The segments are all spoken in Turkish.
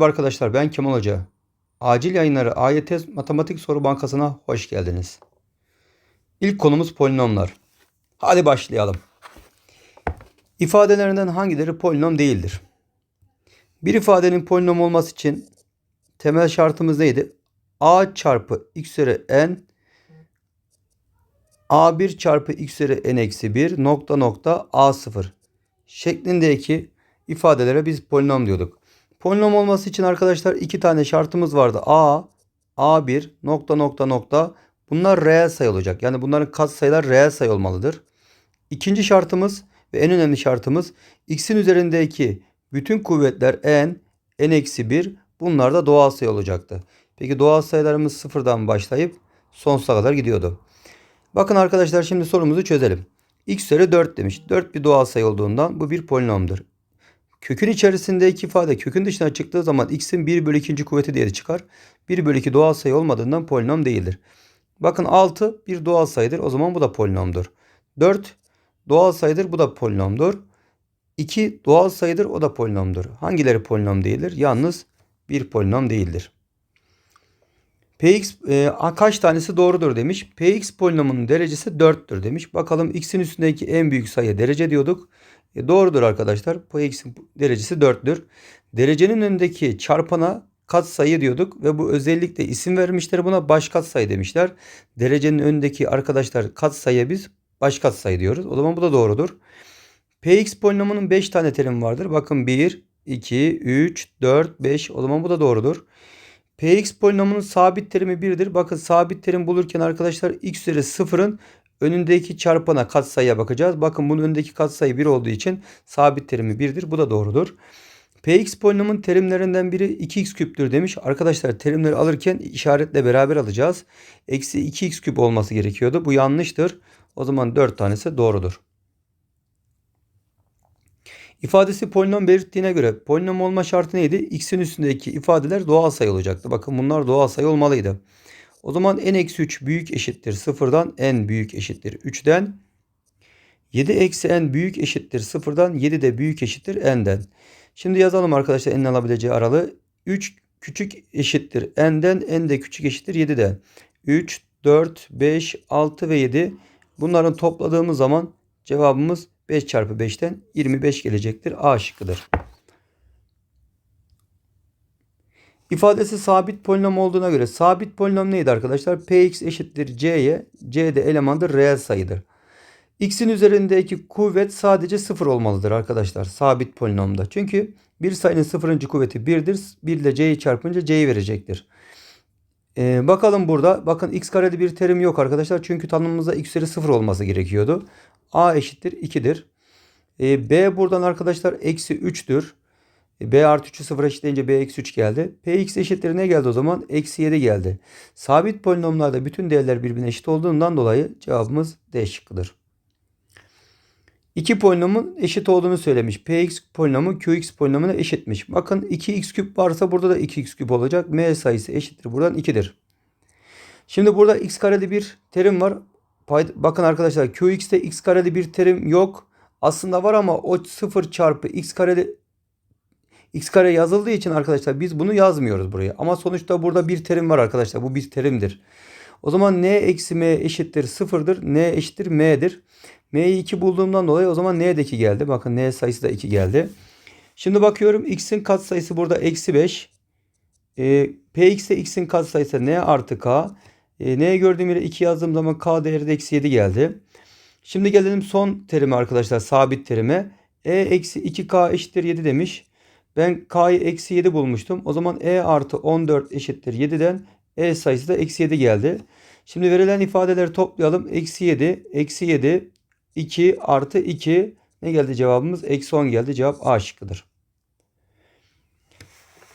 Merhaba arkadaşlar ben Kemal Hoca. Acil yayınları AYT Matematik Soru Bankası'na hoş geldiniz. İlk konumuz polinomlar. Hadi başlayalım. İfadelerinden hangileri polinom değildir? Bir ifadenin polinom olması için temel şartımız neydi? A çarpı x üzeri n A1 çarpı x üzeri n eksi 1 nokta nokta A0 şeklindeki ifadelere biz polinom diyorduk. Polinom olması için arkadaşlar iki tane şartımız vardı. A, A1 nokta nokta nokta bunlar reel sayı olacak. Yani bunların katsayılar reel sayı olmalıdır. İkinci şartımız ve en önemli şartımız x'in üzerindeki bütün kuvvetler n, n eksi 1 bunlar da doğal sayı olacaktı. Peki doğal sayılarımız sıfırdan başlayıp sonsuza kadar gidiyordu. Bakın arkadaşlar şimdi sorumuzu çözelim. x üzeri 4 demiş. 4 bir doğal sayı olduğundan bu bir polinomdur. Kökün içerisindeki ifade kökün dışına çıktığı zaman x'in 1 bölü 2. kuvveti diye çıkar. 1 bölü 2 doğal sayı olmadığından polinom değildir. Bakın 6 bir doğal sayıdır. O zaman bu da polinomdur. 4 doğal sayıdır. Bu da polinomdur. 2 doğal sayıdır. O da polinomdur. Hangileri polinom değildir? Yalnız bir polinom değildir. Px e, kaç tanesi doğrudur demiş. Px polinomunun derecesi 4'tür demiş. Bakalım x'in üstündeki en büyük sayı derece diyorduk. E, doğrudur arkadaşlar. Px'in derecesi 4'tür. Derecenin önündeki çarpana katsayı diyorduk ve bu özellikle isim vermişler buna baş katsayı demişler. Derecenin önündeki arkadaşlar katsayıya biz baş katsayı diyoruz. O zaman bu da doğrudur. Px polinomunun 5 tane terimi vardır. Bakın 1, 2, 3, 4, 5. O zaman bu da doğrudur. Px polinomunun sabit terimi 1'dir. Bakın sabit terim bulurken arkadaşlar x üzeri 0'ın önündeki çarpana katsayıya bakacağız. Bakın bunun önündeki katsayı 1 olduğu için sabit terimi 1'dir. Bu da doğrudur. Px polinomun terimlerinden biri 2x küptür demiş. Arkadaşlar terimleri alırken işaretle beraber alacağız. Eksi 2x küp olması gerekiyordu. Bu yanlıştır. O zaman 4 tanesi doğrudur. İfadesi polinom belirttiğine göre polinom olma şartı neydi? X'in üstündeki ifadeler doğal sayı olacaktı. Bakın bunlar doğal sayı olmalıydı. O zaman n eksi 3 büyük eşittir 0'dan n büyük eşittir 3'den. 7 eksi n büyük eşittir 0'dan 7 de büyük eşittir n'den. Şimdi yazalım arkadaşlar n'in alabileceği aralığı. 3 küçük eşittir n'den n de küçük eşittir 7'den. 3, 4, 5, 6 ve 7 bunların topladığımız zaman cevabımız 5 çarpı 5'ten 25 gelecektir. A şıkkıdır. İfadesi sabit polinom olduğuna göre sabit polinom neydi arkadaşlar? Px eşittir c'ye. c de elemandır reel sayıdır. x'in üzerindeki kuvvet sadece 0 olmalıdır arkadaşlar. Sabit polinomda. Çünkü bir sayının sıfırıncı kuvveti 1'dir. 1 ile c'yi çarpınca c'yi verecektir. Ee, bakalım burada. Bakın x karede bir terim yok arkadaşlar. Çünkü tanımımızda x üzeri 0 olması gerekiyordu. a eşittir 2'dir. Ee, b buradan arkadaşlar eksi 3'tür. B artı 3'ü 0 eşitleyince B eksi 3 geldi. Px eşittir ne geldi o zaman? Eksi 7 geldi. Sabit polinomlarda bütün değerler birbirine eşit olduğundan dolayı cevabımız D şıkkıdır. İki polinomun eşit olduğunu söylemiş. Px polinomu Qx polinomuna eşitmiş. Bakın 2x küp varsa burada da 2x küp olacak. M sayısı eşittir. Buradan 2'dir. Şimdi burada x kareli bir terim var. Bakın arkadaşlar Qx'te x kareli bir terim yok. Aslında var ama o 0 çarpı x kareli x kare yazıldığı için arkadaşlar biz bunu yazmıyoruz buraya. Ama sonuçta burada bir terim var arkadaşlar. Bu bir terimdir. O zaman n eksi m eşittir sıfırdır. n eşittir m'dir. m'yi 2 bulduğumdan dolayı o zaman n de 2 geldi. Bakın n sayısı da 2 geldi. Şimdi bakıyorum x'in katsayısı burada eksi 5. E, px'te x'in katsayısı n artı k. E, n'ye gördüğüm yere 2 yazdığım zaman k değeri de eksi 7 geldi. Şimdi gelelim son terime arkadaşlar. Sabit terime. e eksi 2k eşittir 7 demiş. Ben k'yı eksi 7 bulmuştum. O zaman e artı 14 eşittir 7'den e sayısı da eksi 7 geldi. Şimdi verilen ifadeleri toplayalım. Eksi 7, eksi 7, 2 artı 2 ne geldi cevabımız? Eksi 10 geldi. Cevap A şıkkıdır.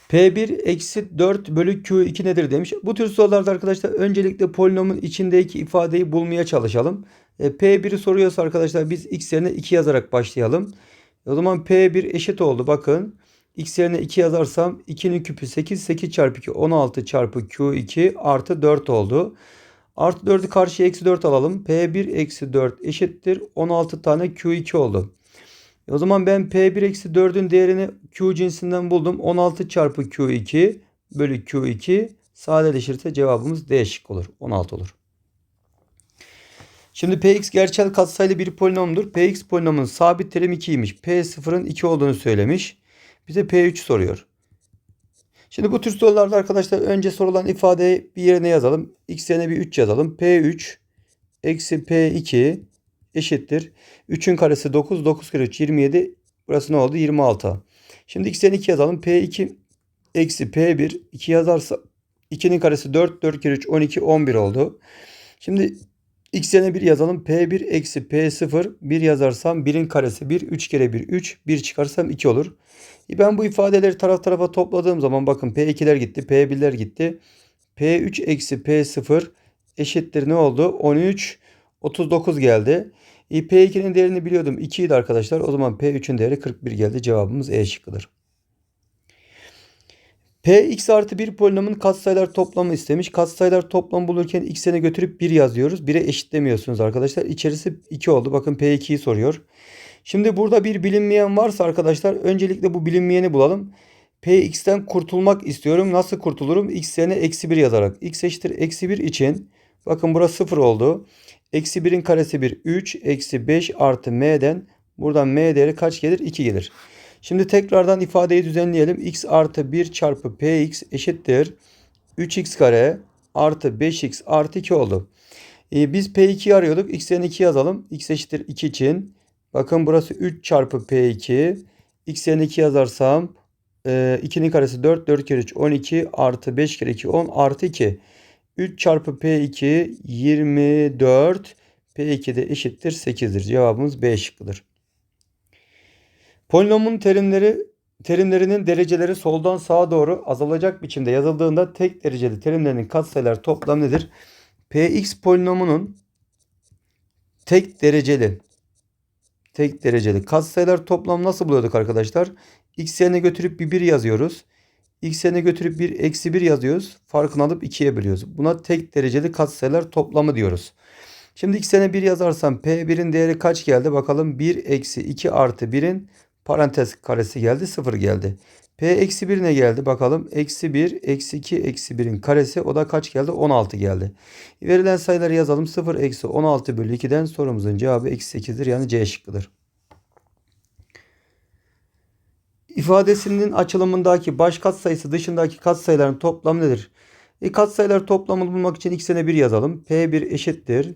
P1 eksi 4 bölü Q2 nedir demiş. Bu tür sorularda arkadaşlar öncelikle polinomun içindeki ifadeyi bulmaya çalışalım. E, P1'i soruyorsa arkadaşlar biz x yerine 2 yazarak başlayalım. O zaman P1 eşit oldu. Bakın x yerine 2 yazarsam 2'nin küpü 8. 8 çarpı 2 16 çarpı Q2 artı 4 oldu. Artı 4'ü karşıya eksi 4 alalım. P1 eksi 4 eşittir. 16 tane Q2 oldu. E o zaman ben P1 eksi 4'ün değerini Q cinsinden buldum. 16 çarpı Q2 bölü Q2 sadeleşirse cevabımız D şık olur. 16 olur. Şimdi Px gerçel katsayılı bir polinomdur. Px polinomunun sabit terim 2'ymiş. P0'ın 2 olduğunu söylemiş. Bize P3 soruyor. Şimdi bu tür sorularda arkadaşlar önce sorulan ifadeyi bir yerine yazalım. X yerine bir 3 yazalım. P3 eksi P2 eşittir. 3'ün karesi 9. 9 kere 3 27. Burası ne oldu? 26. Şimdi X yerine 2 yazalım. P2 eksi P1 2 yazarsa 2'nin karesi 4. 4 kere 3 12 11 oldu. Şimdi X yerine 1 yazalım. P1 eksi P0 1 yazarsam 1'in karesi 1. 3 kere 1 3. 1 çıkarsam 2 olur. E ben bu ifadeleri taraf tarafa topladığım zaman bakın P2'ler gitti. P1'ler gitti. P3 eksi P0 eşittir ne oldu? 13 39 geldi. E, P2'nin değerini biliyordum. 2 idi arkadaşlar. O zaman P3'ün değeri 41 geldi. Cevabımız E şıkkıdır. Px artı 1 polinomun katsayılar toplamı istemiş. Katsayılar toplamı bulurken x'ine götürüp 1 yazıyoruz. 1'e eşitlemiyorsunuz arkadaşlar. İçerisi 2 oldu. Bakın P2'yi soruyor. Şimdi burada bir bilinmeyen varsa arkadaşlar öncelikle bu bilinmeyeni bulalım. Px'ten kurtulmak istiyorum. Nasıl kurtulurum? X yerine eksi 1 yazarak. X eşittir eksi 1 için. Bakın burası 0 oldu. Eksi 1'in karesi 1. 3 eksi 5 artı m'den. Buradan m değeri kaç gelir? 2 gelir. Şimdi tekrardan ifadeyi düzenleyelim. x artı 1 çarpı px eşittir. 3x kare artı 5x artı 2 oldu. Ee, biz p2'yi arıyorduk. x'den 2 yazalım. x eşittir 2 için. Bakın burası 3 çarpı p2. x'den 2 yazarsam e, 2'nin karesi 4. 4 kere 3 12 artı 5 kere 2 10 artı 2. 3 çarpı P2 24. P2 de eşittir 8'dir. Cevabımız B şıkkıdır. Polinomun terimleri terimlerinin dereceleri soldan sağa doğru azalacak biçimde yazıldığında tek dereceli terimlerinin katsayıları toplam nedir? Px polinomunun tek dereceli tek dereceli katsayılar toplam nasıl buluyorduk arkadaşlar? X yerine götürüp bir 1 yazıyoruz. X yerine götürüp 1 eksi 1 yazıyoruz. Farkını alıp 2'ye bölüyoruz. Buna tek dereceli katsayılar toplamı diyoruz. Şimdi x yerine 1 yazarsam P1'in değeri kaç geldi? Bakalım 1 eksi 2 artı 1'in parantez karesi geldi. 0 geldi. P eksi 1 ne geldi? Bakalım. Eksi 1 eksi 2 eksi 1'in karesi o da kaç geldi? 16 geldi. Verilen sayıları yazalım. 0 eksi 16 bölü 2'den sorumuzun cevabı eksi 8'dir. Yani C şıkkıdır. İfadesinin açılımındaki baş katsayısı dışındaki katsayıların toplamı nedir? E, katsayılar toplamını bulmak için x'ine 1 yazalım. P1 eşittir.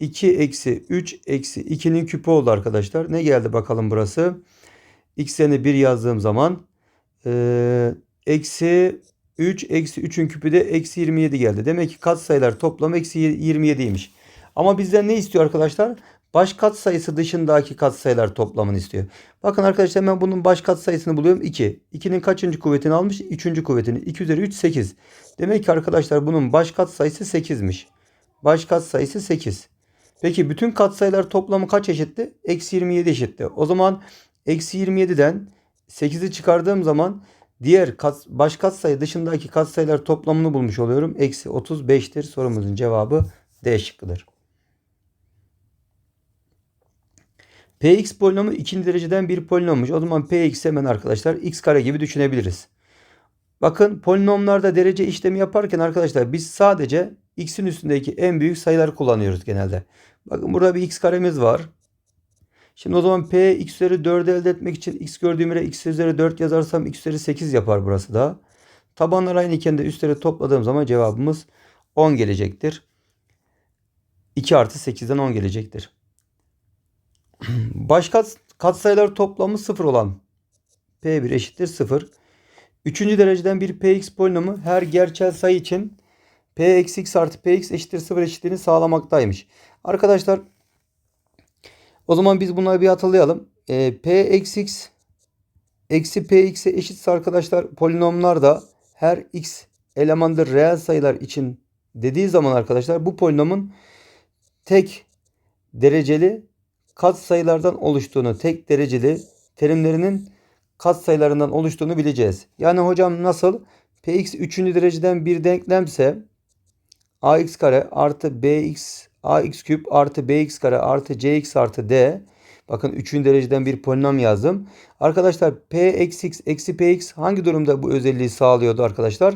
2 eksi 3 eksi 2'nin küpü oldu arkadaşlar. Ne geldi bakalım burası? X'ine 1 yazdığım zaman e, eksi 3 eksi 3'ün küpü de eksi 27 geldi. Demek ki katsayılar toplamı eksi 27'ymiş. Ama bizden ne istiyor arkadaşlar? Baş katsayısı dışındaki katsayılar toplamını istiyor. Bakın arkadaşlar ben bunun baş katsayısını buluyorum 2. 2'nin kaçıncı kuvvetini almış? 3. kuvvetini. 2 üzeri 3 8. Demek ki arkadaşlar bunun baş katsayısı 8'miş. Baş katsayısı 8. Peki bütün katsayılar toplamı kaç eşitti? Eksi 27 eşitti. O zaman eksi 27'den 8'i çıkardığım zaman diğer kat, baş katsayı dışındaki katsayılar toplamını bulmuş oluyorum. Eksi 35'tir. Sorumuzun cevabı D şıkkıdır. Px polinomu ikinci dereceden bir polinommuş. O zaman Px hemen arkadaşlar x kare gibi düşünebiliriz. Bakın polinomlarda derece işlemi yaparken arkadaşlar biz sadece x'in üstündeki en büyük sayılar kullanıyoruz genelde. Bakın burada bir x karemiz var. Şimdi o zaman p x üzeri 4'ü elde etmek için x gördüğüm yere x üzeri 4 yazarsam x üzeri 8 yapar burası da. Tabanlar aynı iken de üstleri topladığım zaman cevabımız 10 gelecektir. 2 artı 8'den 10 gelecektir. Baş kat, katsayılar toplamı 0 olan P1 eşittir 0. Üçüncü dereceden bir Px polinomu her gerçel sayı için P eksi x artı Px eşittir 0 eşitliğini sağlamaktaymış. Arkadaşlar o zaman biz bunları bir hatırlayalım. E, P eksi x eksi Px'e eşitse arkadaşlar polinomlar da her x elemandır reel sayılar için dediği zaman arkadaşlar bu polinomun tek dereceli kat sayılardan oluştuğunu, tek dereceli terimlerinin kat sayılarından oluştuğunu bileceğiz. Yani hocam nasıl? Px 3. dereceden bir denklemse ax kare artı bx ax küp artı bx kare artı cx artı d. Bakın 3. dereceden bir polinom yazdım. Arkadaşlar p eksi x eksi px hangi durumda bu özelliği sağlıyordu arkadaşlar?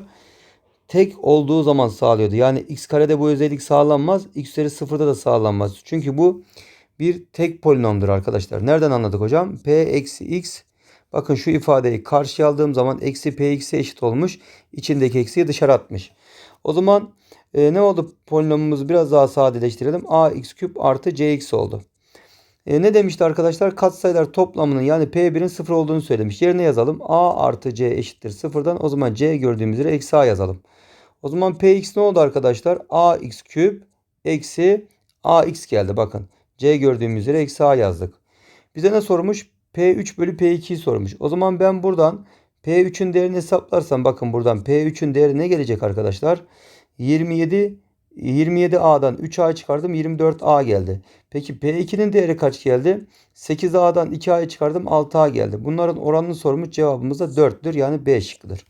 Tek olduğu zaman sağlıyordu. Yani x karede bu özellik sağlanmaz. x üzeri sıfırda da sağlanmaz. Çünkü bu bir tek polinomdur arkadaşlar. Nereden anladık hocam? p eksi x Bakın şu ifadeyi karşıya aldığım zaman eksi px'e eşit olmuş. İçindeki eksiği dışarı atmış. O zaman e, ne oldu? Polinomumuzu biraz daha sadeleştirelim. ax küp artı cx oldu. E, ne demişti arkadaşlar? Katsayılar toplamının yani P1'in sıfır olduğunu söylemiş. Yerine yazalım. A artı C eşittir sıfırdan. O zaman C gördüğümüz yere eksi A yazalım. O zaman Px ne oldu arkadaşlar? Ax küp eksi Ax geldi. Bakın C gördüğümüz yere eksi A yazdık. Bize ne sormuş? P3 bölü P2'yi sormuş. O zaman ben buradan P3'ün değerini hesaplarsam bakın buradan P3'ün değeri ne gelecek arkadaşlar? 27 27A'dan 3A çıkardım 24A geldi. Peki P2'nin değeri kaç geldi? 8A'dan 2A'yı çıkardım 6A geldi. Bunların oranını sormuş cevabımız da 4'tür yani B şıkkıdır.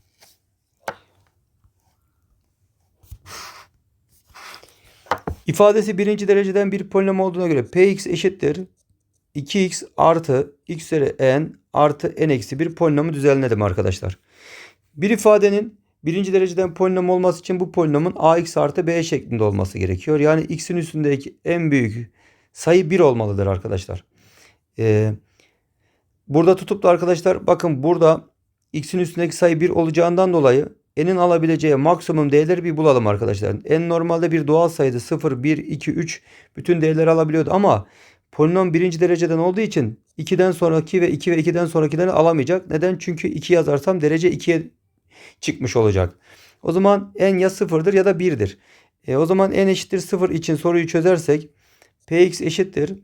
İfadesi birinci dereceden bir polinom olduğuna göre Px eşittir 2x artı x üzeri n artı n eksi bir polinomu düzenledim arkadaşlar. Bir ifadenin birinci dereceden polinom olması için bu polinomun ax artı b şeklinde olması gerekiyor. Yani x'in üstündeki en büyük sayı 1 olmalıdır arkadaşlar. Ee, burada tutup da arkadaşlar bakın burada x'in üstündeki sayı 1 olacağından dolayı n'in alabileceği maksimum değerleri bir bulalım arkadaşlar. n normalde bir doğal sayıydı. 0, 1, 2, 3 bütün değerleri alabiliyordu ama polinom birinci dereceden olduğu için 2'den sonraki ve 2 ve 2'den sonrakileri alamayacak. Neden? Çünkü 2 yazarsam derece 2'ye çıkmış olacak. O zaman n ya 0'dır ya da 1'dir. E, o zaman n eşittir 0 için soruyu çözersek px eşittir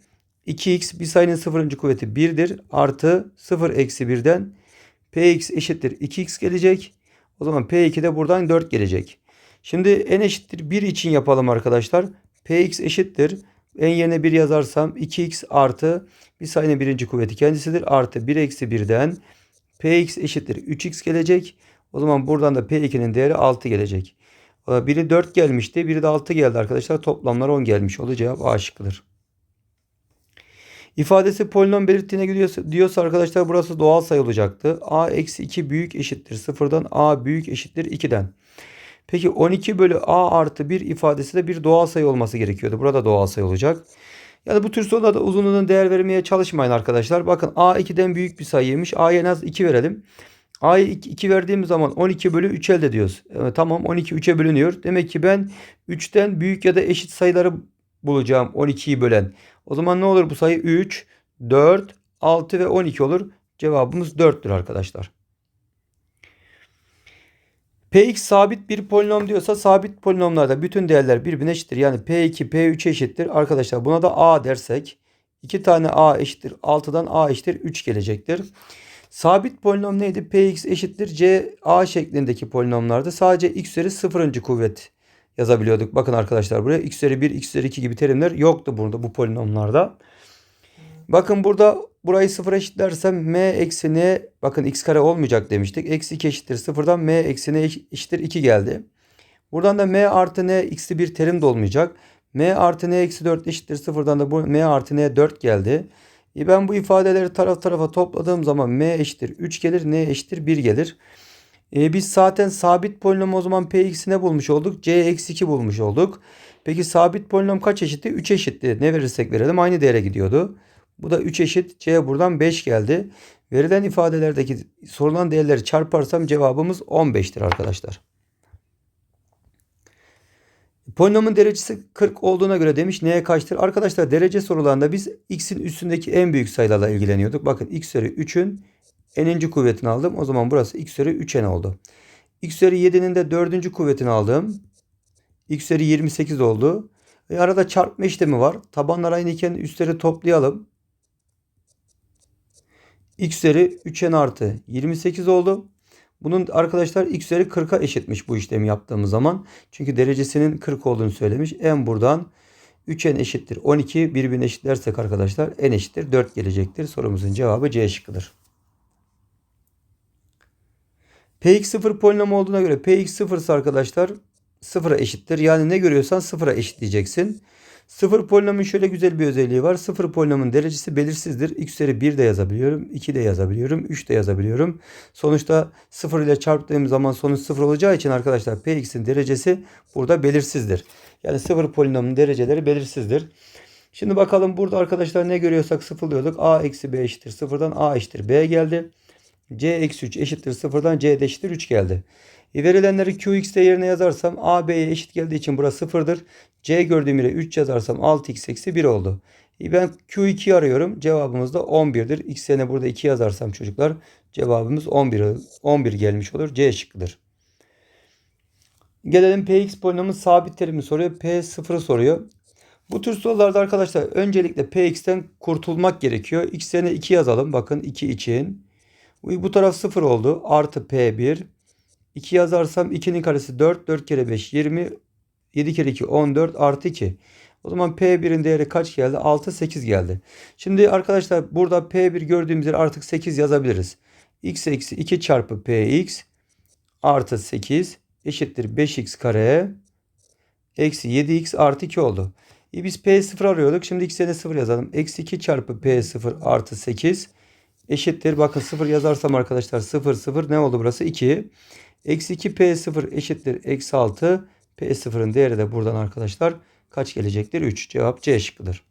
2x bir sayının 0. kuvveti 1'dir. Artı 0 eksi 1'den px eşittir 2x gelecek. O zaman p2 de buradan 4 gelecek. Şimdi n eşittir 1 için yapalım arkadaşlar. px eşittir. N yerine 1 yazarsam 2x artı bir sayının birinci kuvveti kendisidir. Artı 1 eksi 1'den px eşittir 3x gelecek. O zaman buradan da P2'nin değeri 6 gelecek. Biri 4 gelmişti. Biri de 6 geldi arkadaşlar. Toplamlar 10 gelmiş oldu. Cevap A şıkkıdır. İfadesi polinom belirttiğine gidiyorsa, diyorsa arkadaşlar burası doğal sayı olacaktı. A eksi 2 büyük eşittir. Sıfırdan A büyük eşittir 2'den. Peki 12 bölü A artı 1 ifadesi de bir doğal sayı olması gerekiyordu. Burada doğal sayı olacak. Yani bu tür sorularda uzunluğuna değer vermeye çalışmayın arkadaşlar. Bakın A 2'den büyük bir sayıymış. A'ya en az 2 verelim. A'yı 2 verdiğimiz zaman 12 bölü 3 elde ediyoruz. Evet, tamam 12 3'e bölünüyor. Demek ki ben 3'ten büyük ya da eşit sayıları bulacağım 12'yi bölen. O zaman ne olur bu sayı? 3, 4, 6 ve 12 olur. Cevabımız 4'tür arkadaşlar. Px sabit bir polinom diyorsa sabit polinomlarda bütün değerler birbirine eşittir. Yani P2 P3 eşittir. Arkadaşlar buna da A dersek 2 tane A eşittir. 6'dan A eşittir 3 gelecektir. Sabit polinom neydi? Px eşittir c a şeklindeki polinomlarda sadece x üzeri sıfırıncı kuvvet yazabiliyorduk. Bakın arkadaşlar buraya x üzeri 1, x üzeri 2 gibi terimler yoktu burada bu polinomlarda. Bakın burada burayı sıfır eşitlersem m eksi n bakın x kare olmayacak demiştik. Eksi 2 eşittir sıfırdan m eksi n eşittir 2 geldi. Buradan da m artı n x'li bir terim de olmayacak. m artı n eksi 4 eşittir sıfırdan da bu m artı n 4 geldi. E ben bu ifadeleri taraf tarafa topladığım zaman m eşittir 3 gelir, n eşittir 1 gelir. E biz zaten sabit polinom o zaman px'i ne bulmuş olduk? c eksi 2 bulmuş olduk. Peki sabit polinom kaç eşitti? 3 eşitti. Ne verirsek verelim aynı değere gidiyordu. Bu da 3 eşit. C buradan 5 geldi. Verilen ifadelerdeki sorulan değerleri çarparsam cevabımız 15'tir arkadaşlar. Polinomun derecesi 40 olduğuna göre demiş neye kaçtır? Arkadaşlar derece sorularında biz x'in üstündeki en büyük sayılarla ilgileniyorduk. Bakın x üzeri 3'ün n'inci kuvvetini aldım. O zaman burası x üzeri 3n oldu. x üzeri 7'nin de dördüncü kuvvetini aldım. x üzeri 28 oldu. Ve arada çarpma işlemi var. Tabanlar aynı iken üstleri toplayalım. X üzeri 3n artı 28 oldu. Bunun arkadaşlar x üzeri 40'a eşitmiş bu işlemi yaptığımız zaman. Çünkü derecesinin 40 olduğunu söylemiş. En buradan 3n eşittir 12. Birbirine eşitlersek arkadaşlar n eşittir 4 gelecektir. Sorumuzun cevabı C şıkkıdır. Px 0 polinom olduğuna göre Px 0 ise arkadaşlar 0'a eşittir. Yani ne görüyorsan 0'a eşitleyeceksin. Sıfır polinomun şöyle güzel bir özelliği var. Sıfır polinomun derecesi belirsizdir. X üzeri 1 de yazabiliyorum. 2 de yazabiliyorum. 3 de yazabiliyorum. Sonuçta 0 ile çarptığım zaman sonuç 0 olacağı için arkadaşlar Px'in derecesi burada belirsizdir. Yani sıfır polinomun dereceleri belirsizdir. Şimdi bakalım burada arkadaşlar ne görüyorsak sıfırlıyorduk. A eksi B eşittir sıfırdan A eşittir B geldi. C eksi 3 eşittir sıfırdan C eşittir 3 geldi. E, verilenleri Qx yerine yazarsam A B'ye eşit geldiği için burası sıfırdır. C gördüğüm yere 3 yazarsam 6x eksi 1 oldu. E, ben Q2'yi arıyorum. Cevabımız da 11'dir. X yerine burada 2 yazarsam çocuklar cevabımız 11, 11 gelmiş olur. C şıkkıdır. Gelelim Px polinomun sabit terimi soruyor. P0'ı soruyor. Bu tür sorularda arkadaşlar öncelikle Px'ten kurtulmak gerekiyor. X yerine 2 yazalım. Bakın 2 için. Bu taraf 0 oldu. Artı P1. 2 yazarsam 2'nin karesi 4. 4 kere 5 20. 7 kere 2 14 artı 2. O zaman P1'in değeri kaç geldi? 6 8 geldi. Şimdi arkadaşlar burada P1 gördüğümüz yere artık 8 yazabiliriz. X eksi 2 çarpı Px artı 8 eşittir 5x kare eksi 7x artı 2 oldu. E biz P0 arıyorduk. Şimdi x yerine 0 yazalım. Eksi 2 çarpı P0 artı 8 eşittir. Bakın 0 yazarsam arkadaşlar 0 0 ne oldu burası? 2. Eksi 2 P0 eşittir. Eksi 6. P0'ın değeri de buradan arkadaşlar kaç gelecektir? 3. Cevap C şıkkıdır.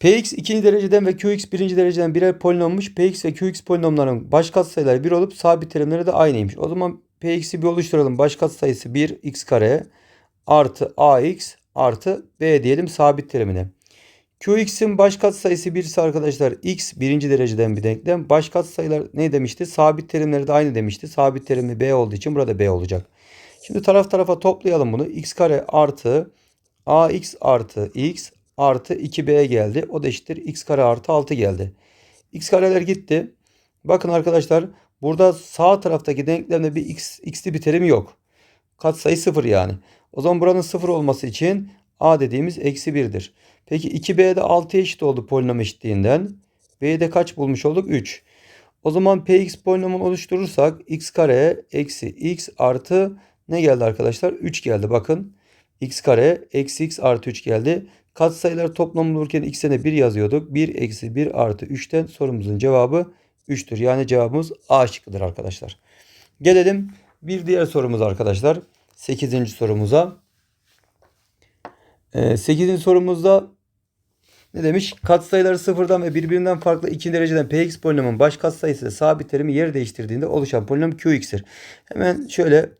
Px ikinci dereceden ve Qx birinci dereceden birer polinommuş. Px ve Qx polinomların baş katsayıları 1 olup sabit terimleri de aynıymış. O zaman Px'i bir oluşturalım. Baş katsayısı 1 x kare artı ax artı b diyelim sabit terimine. Qx'in baş katsayısı 1 ise arkadaşlar x birinci dereceden bir denklem. Baş katsayılar ne demişti? Sabit terimleri de aynı demişti. Sabit terimi b olduğu için burada b olacak. Şimdi taraf tarafa toplayalım bunu. x kare artı ax artı x artı 2b geldi. O da eşittir x kare artı 6 geldi. x kareler gitti. Bakın arkadaşlar burada sağ taraftaki denklemde bir x, x'li bir terim yok. Katsayı 0 yani. O zaman buranın 0 olması için a dediğimiz eksi 1'dir. Peki 2b'de 6'ya eşit oldu polinom eşitliğinden. b'de kaç bulmuş olduk? 3. O zaman px polinomunu oluşturursak x kare eksi x artı ne geldi arkadaşlar? 3 geldi bakın. x kare eksi x artı 3 geldi. Katsayılar toplamı bulurken x'e 1 yazıyorduk. 1 eksi 1 artı 3'ten sorumuzun cevabı 3'tür. Yani cevabımız A şıkkıdır arkadaşlar. Gelelim bir diğer sorumuz arkadaşlar. 8. sorumuza. 8. Ee, sorumuzda ne demiş? Katsayıları sıfırdan ve birbirinden farklı iki dereceden px polinomun baş katsayısı sabit terimi yer değiştirdiğinde oluşan polinom qx'tir. Hemen şöyle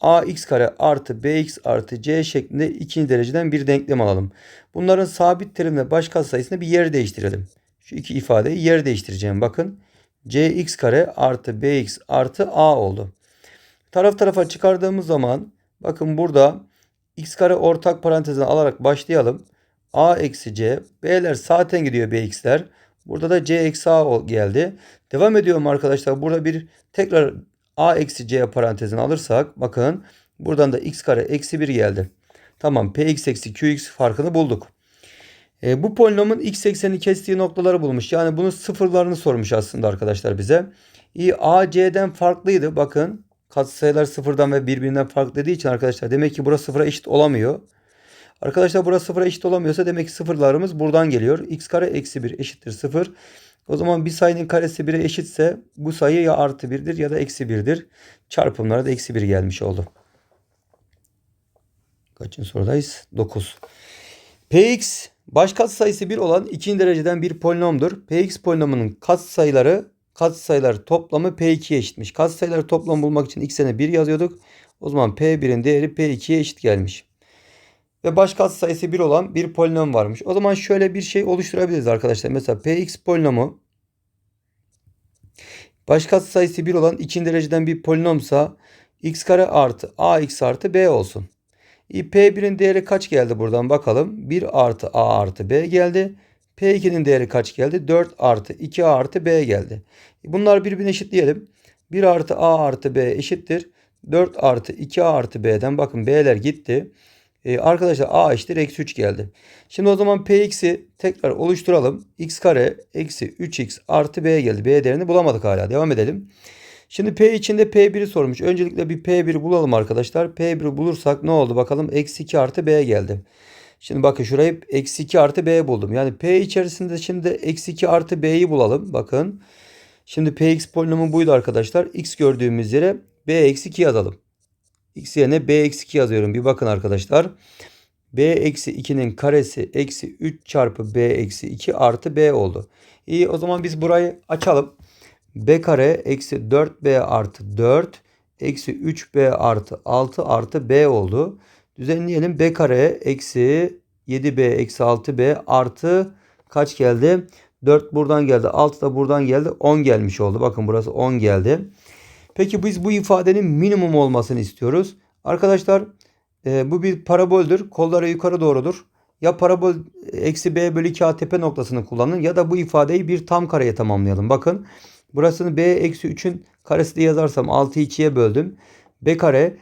ax kare artı bx artı c şeklinde ikinci dereceden bir denklem alalım. Bunların sabit terimle baş katsayısını bir yer değiştirelim. Şu iki ifadeyi yer değiştireceğim. Bakın cx kare artı bx artı a oldu. Taraf tarafa çıkardığımız zaman bakın burada x kare ortak parantezine alarak başlayalım. A eksi c. b'ler zaten gidiyor bx'ler. Burada da c eksi a geldi. Devam ediyorum arkadaşlar. Burada bir tekrar a eksi c parantezine alırsak bakın buradan da x kare eksi 1 geldi. Tamam px eksi qx farkını bulduk. E, bu polinomun x eksenini kestiği noktaları bulmuş. Yani bunun sıfırlarını sormuş aslında arkadaşlar bize. E, a c'den farklıydı. Bakın katsayılar sıfırdan ve birbirinden farklı dediği için arkadaşlar demek ki burası sıfıra eşit olamıyor. Arkadaşlar burası sıfıra eşit olamıyorsa demek ki sıfırlarımız buradan geliyor. x kare eksi 1 eşittir 0. O zaman bir sayının karesi 1'e eşitse bu sayı ya artı 1'dir ya da eksi 1'dir. Çarpımlara da eksi 1 gelmiş oldu. Kaçıncı sorudayız? 9. Px baş katsayısı 1 olan ikinci dereceden bir polinomdur. Px polinomunun katsayıları katsayılar toplamı P2'ye eşitmiş. Katsayıları toplam bulmak için x'e 1 yazıyorduk. O zaman P1'in değeri P2'ye eşit gelmiş. Ve baş katsayısı 1 olan bir polinom varmış. O zaman şöyle bir şey oluşturabiliriz arkadaşlar. Mesela Px polinomu baş katsayısı 1 olan ikinci dereceden bir polinomsa x kare artı ax artı b olsun. P1'in değeri kaç geldi buradan bakalım. 1 artı a artı b geldi. P2'nin değeri kaç geldi? 4 artı 2A artı B geldi. Bunlar birbirine eşitleyelim. 1 artı A artı B eşittir. 4 artı 2A artı B'den bakın B'ler gitti. Ee, arkadaşlar A eşittir eksi 3 geldi. Şimdi o zaman Px'i tekrar oluşturalım. X kare eksi 3x artı B geldi. B değerini bulamadık hala. Devam edelim. Şimdi P içinde P1'i sormuş. Öncelikle bir P1 bulalım arkadaşlar. P1'i bulursak ne oldu bakalım. Eksi 2 artı B geldi. Şimdi bakın şurayı eksi 2 artı B buldum. Yani P içerisinde şimdi eksi 2 artı B'yi bulalım. Bakın. Şimdi Px polinomu buydu arkadaşlar. X gördüğümüz yere B eksi 2 yazalım. X yerine B eksi 2 yazıyorum. Bir bakın arkadaşlar. B eksi 2'nin karesi eksi 3 çarpı B eksi 2 artı B oldu. İyi o zaman biz burayı açalım. B kare eksi 4B artı 4 eksi 3B artı 6 artı B oldu. Düzenleyelim. B kare eksi 7B eksi 6B artı kaç geldi? 4 buradan geldi. 6 da buradan geldi. 10 gelmiş oldu. Bakın burası 10 geldi. Peki biz bu ifadenin minimum olmasını istiyoruz. Arkadaşlar e, bu bir paraboldür. Kolları yukarı doğrudur. Ya parabol eksi b bölü 2 a tepe noktasını kullanın ya da bu ifadeyi bir tam kareye tamamlayalım. Bakın burasını b eksi 3'ün karesi diye yazarsam 6'yı 2'ye böldüm. b kare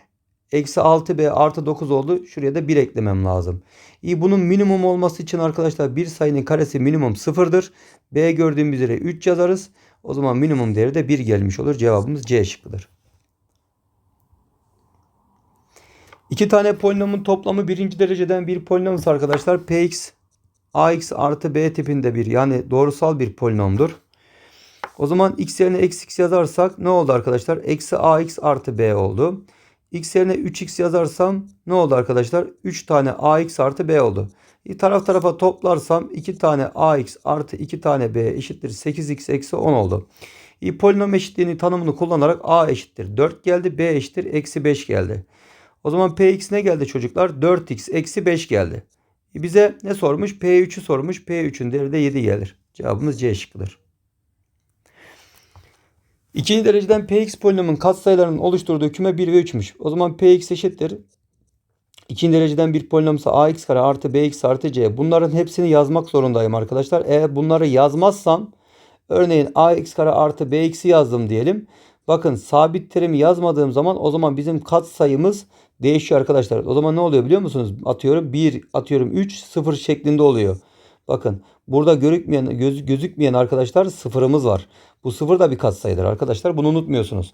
eksi 6b artı 9 oldu. Şuraya da 1 eklemem lazım. İyi bunun minimum olması için arkadaşlar bir sayının karesi minimum 0'dır. b gördüğümüz üzere 3 yazarız. O zaman minimum değeri de 1 gelmiş olur. Cevabımız C şıkkıdır. İki tane polinomun toplamı birinci dereceden bir polinomsa arkadaşlar px ax artı b tipinde bir yani doğrusal bir polinomdur. O zaman x yerine eksi x yazarsak ne oldu arkadaşlar? Eksi ax artı b oldu. x yerine 3x yazarsam ne oldu arkadaşlar? 3 tane ax artı b oldu. Taraf tarafa toplarsam 2 tane ax artı 2 tane b eşittir 8x eksi 10 oldu. E, polinom eşitliğini tanımını kullanarak a eşittir 4 geldi. b eşittir eksi 5 geldi. O zaman px ne geldi çocuklar? 4x eksi 5 geldi. E bize ne sormuş? P3'ü sormuş. P3'ün değeri de 7 gelir. Cevabımız C şıkkıdır. İkinci dereceden px polinomun katsayılarının oluşturduğu küme 1 ve 3'müş. O zaman px eşittir. İkinci dereceden bir polinomsa ax kare artı bx artı c. Bunların hepsini yazmak zorundayım arkadaşlar. Eğer bunları yazmazsam örneğin ax kare artı bx'i yazdım diyelim. Bakın sabit terimi yazmadığım zaman o zaman bizim katsayımız değişiyor arkadaşlar. O zaman ne oluyor biliyor musunuz? Atıyorum 1, atıyorum 3, 0 şeklinde oluyor. Bakın burada görükmeyen, göz, gözükmeyen arkadaşlar sıfırımız var. Bu sıfır da bir katsayıdır arkadaşlar. Bunu unutmuyorsunuz.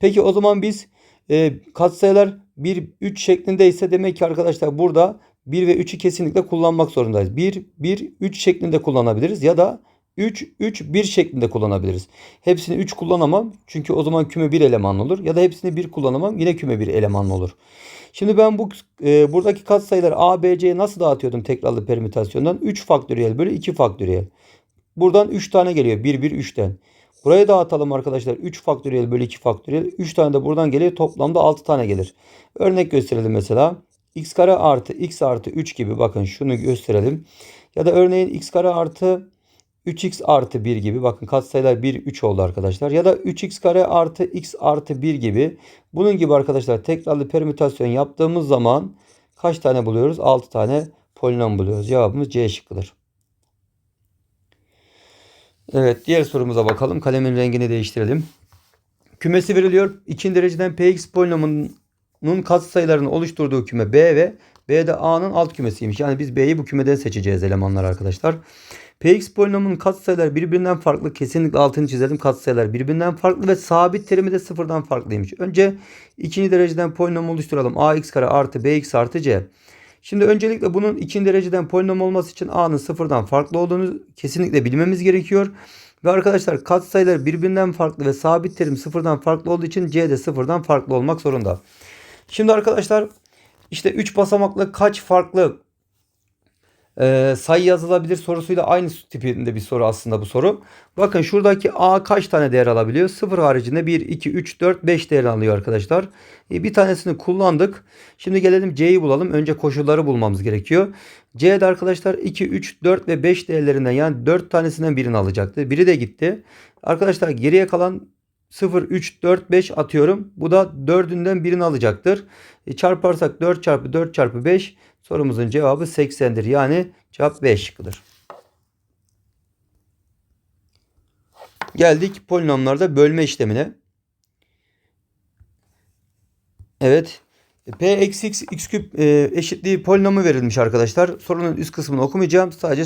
Peki o zaman biz e, katsayılar 1, 3 şeklindeyse demek ki arkadaşlar burada 1 ve 3'ü kesinlikle kullanmak zorundayız. 1, 1, 3 şeklinde kullanabiliriz ya da 3, 3, 1 şeklinde kullanabiliriz. Hepsini 3 kullanamam. Çünkü o zaman küme 1 elemanlı olur. Ya da hepsini 1 kullanamam. Yine küme 1 elemanlı olur. Şimdi ben bu e, buradaki katsayıları A, B, C'ye nasıl dağıtıyordum tekrarlı permütasyondan? 3 faktöriyel bölü 2 faktöriyel. Buradan 3 tane geliyor. 1, 1, 3'ten. Buraya dağıtalım arkadaşlar. 3 faktöriyel bölü 2 faktöriyel. 3 tane de buradan geliyor. Toplamda 6 tane gelir. Örnek gösterelim mesela. x kare artı x artı 3 gibi. Bakın şunu gösterelim. Ya da örneğin x kare artı 3x artı 1 gibi bakın katsayılar 1 3 oldu arkadaşlar. Ya da 3x kare artı x artı 1 gibi. Bunun gibi arkadaşlar tekrarlı permütasyon yaptığımız zaman kaç tane buluyoruz? 6 tane polinom buluyoruz. Cevabımız C şıkkıdır. Evet diğer sorumuza bakalım. Kalemin rengini değiştirelim. Kümesi veriliyor. İkinci dereceden px polinomunun katsayılarını oluşturduğu küme B ve B de A'nın alt kümesiymiş. Yani biz B'yi bu kümeden seçeceğiz elemanlar arkadaşlar. Px polinomunun katsayıları birbirinden farklı. Kesinlikle altını çizelim. Katsayılar birbirinden farklı ve sabit terimi de sıfırdan farklıymış. Önce ikinci dereceden polinom oluşturalım. ax kare artı bx artı c. Şimdi öncelikle bunun ikinci dereceden polinom olması için a'nın sıfırdan farklı olduğunu kesinlikle bilmemiz gerekiyor. Ve arkadaşlar katsayılar birbirinden farklı ve sabit terim sıfırdan farklı olduğu için c de sıfırdan farklı olmak zorunda. Şimdi arkadaşlar işte 3 basamaklı kaç farklı e, sayı yazılabilir sorusuyla aynı tipinde bir soru aslında bu soru. Bakın şuradaki A kaç tane değer alabiliyor? 0 haricinde 1, 2, 3, 4, 5 değer alıyor arkadaşlar. E, bir tanesini kullandık. Şimdi gelelim C'yi bulalım. Önce koşulları bulmamız gerekiyor. C'de arkadaşlar 2, 3, 4 ve 5 değerlerinden yani 4 tanesinden birini alacaktı. Biri de gitti. Arkadaşlar geriye kalan 0, 3, 4, 5 atıyorum. Bu da 4'ünden birini alacaktır. E, çarparsak 4 çarpı 4 çarpı 5 sorumuzun cevabı 80'dir. Yani cevap B şıkkıdır. Geldik polinomlarda bölme işlemine. Evet. P eksi x, x küp e, eşitliği polinomu verilmiş arkadaşlar. Sorunun üst kısmını okumayacağım. Sadece